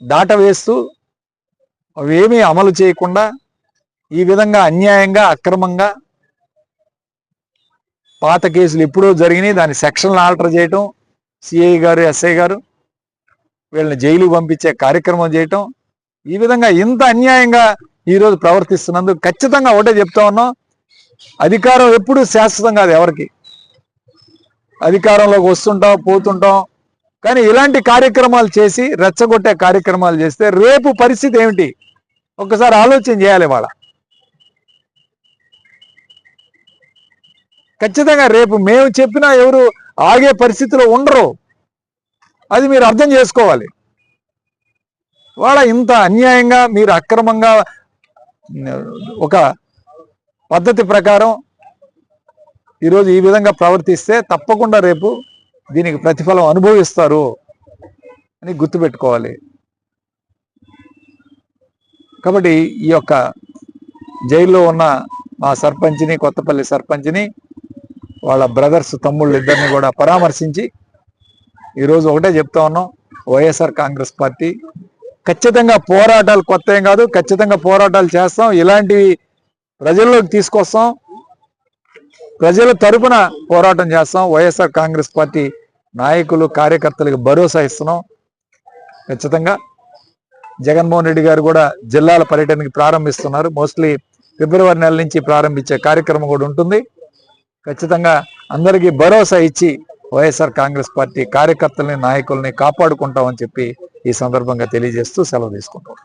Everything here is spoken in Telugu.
దాట వేస్తూ అవేమీ అమలు చేయకుండా ఈ విధంగా అన్యాయంగా అక్రమంగా పాత కేసులు ఎప్పుడో జరిగినాయి. దాని సెక్షన్లు ఆల్టర్ చేయటం సిఐ గారు ఎస్ఐ గారు వీళ్ళని జైలు పంపించే కార్యక్రమం చేయటం. ఈ విధంగా ఇంత అన్యాయంగా ఈరోజు ప్రవర్తిస్తున్నందుకు ఖచ్చితంగా ఒకటే చెప్తా ఉన్నాం. అధికారం ఎప్పుడు శాశ్వతం కాదు ఎవరికి. అధికారంలోకి వస్తుంటాం పోతుంటాం. కానీ ఇలాంటి కార్యక్రమాలు చేసి రెచ్చగొట్టే కార్యక్రమాలు చేస్తే రేపు పరిస్థితి ఏమిటి? ఒక్కసారి ఆలోచన చేయాలి వాళ్ళ. ఖచ్చితంగా రేపు మేము చెప్పినా ఎవరు ఆగే పరిస్థితిలో ఉండరు. అది మీరు అర్థం చేసుకోవాలి. వాళ్ళ ఇంత అన్యాయంగా మీరు అక్రమంగా ఒక పద్ధతి ప్రకారం ఈరోజు ఈ విధంగా ప్రవర్తిస్తే తప్పకుండా రేపు దీనికి ప్రతిఫలం అనుభవిస్తారు అని గుర్తుపెట్టుకోవాలి. కాబట్టి ఈ యొక్క జైల్లో ఉన్న మా సర్పంచ్ని కొత్తపల్లి సర్పంచ్ని వాళ్ళ బ్రదర్స్ తమ్ముళ్ళు ఇద్దరిని కూడా పరామర్శించి ఈరోజు ఒకటే చెప్తా ఉన్నాం. వైఎస్ఆర్ కాంగ్రెస్ పార్టీ ఖచ్చితంగా పోరాటాలు కొత్త ఏం కాదు ఖచ్చితంగా పోరాటాలు చేస్తాం. ఇలాంటివి ప్రజల్లోకి తీసుకొస్తాం. ప్రజల తరపున పోరాటం చేస్తాం. వైఎస్ఆర్ కాంగ్రెస్ పార్టీ నాయకులు కార్యకర్తలకు భరోసా ఇస్తున్నాం. ఖచ్చితంగా జగన్మోహన్ రెడ్డి గారు కూడా జిల్లాల పర్యటనకి ప్రారంభిస్తున్నారు. మోస్ట్లీ ఫిబ్రవరి నెల నుంచి ప్రారంభించే కార్యక్రమం కూడా ఉంటుంది. ఖచ్చితంగా అందరికీ భరోసా ఇచ్చి వైఎస్ఆర్ కాంగ్రెస్ పార్టీ కార్యకర్తల్ని నాయకుల్ని కాపాడుకుంటామని చెప్పి ఈ సందర్భంగా తెలియజేస్తూ సెలవు తీసుకుంటాం